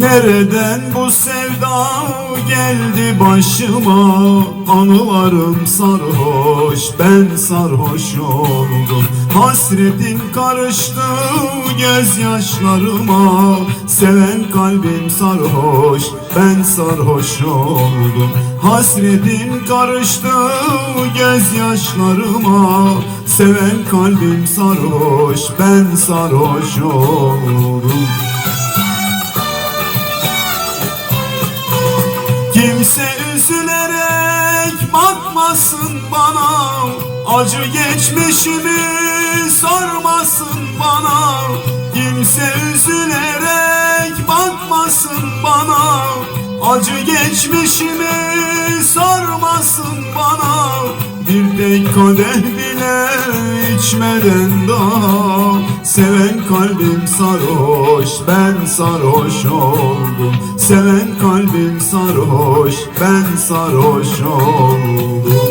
Nereden bu sevda geldi başıma? Anılarım sarhoş ben sarhoş oldum. Hasretin karıştı gözyaşlarıma. Seven kalbim sarhoş ben sarhoş oldum. Hasretin karıştı gözyaşlarıma. Seven kalbim sarhoş ben sarhoş oldum Kimse üzülerek bakmasın bana. Acı geçmişimi sormasın bana. Kimse üzülerek bakmasın bana. Acı geçmişimi sormasın bana. Bir tek kadeh bile içmeden daha Seven kalbim sarhoş ben sarhoş oldum. Seven kalbim sarhoş ben sarhoş oldum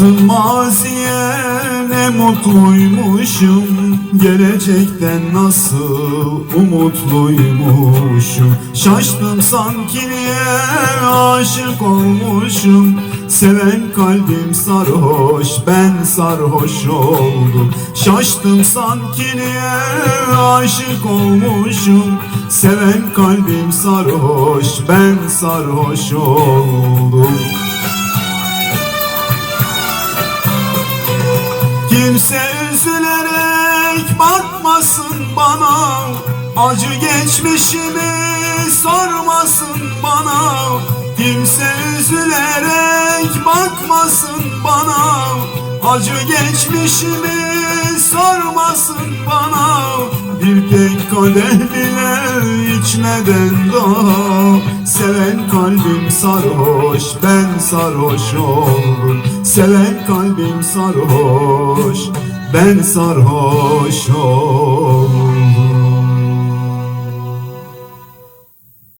Baktım maziye ne mutluymuşum. Gelecekten nasıl umutluymuşum. Şaştım sanki niye aşık olmuşum. Seven kalbim sarhoş ben sarhoş oldum. Şaştım sanki niye aşık olmuşum. Seven kalbim sarhoş ben sarhoş oldum Kimse üzülerek bakmasın bana. Acı geçmişimi sormasın bana. Kimse üzülerek bakmasın bana. Acı geçmişimi sormasın bana. Bir tek kadeh bile içmeden daha Seven kalbim sarhoş ben sarhoş oldum Seven kalbim sarhoş ben sarhoş oldum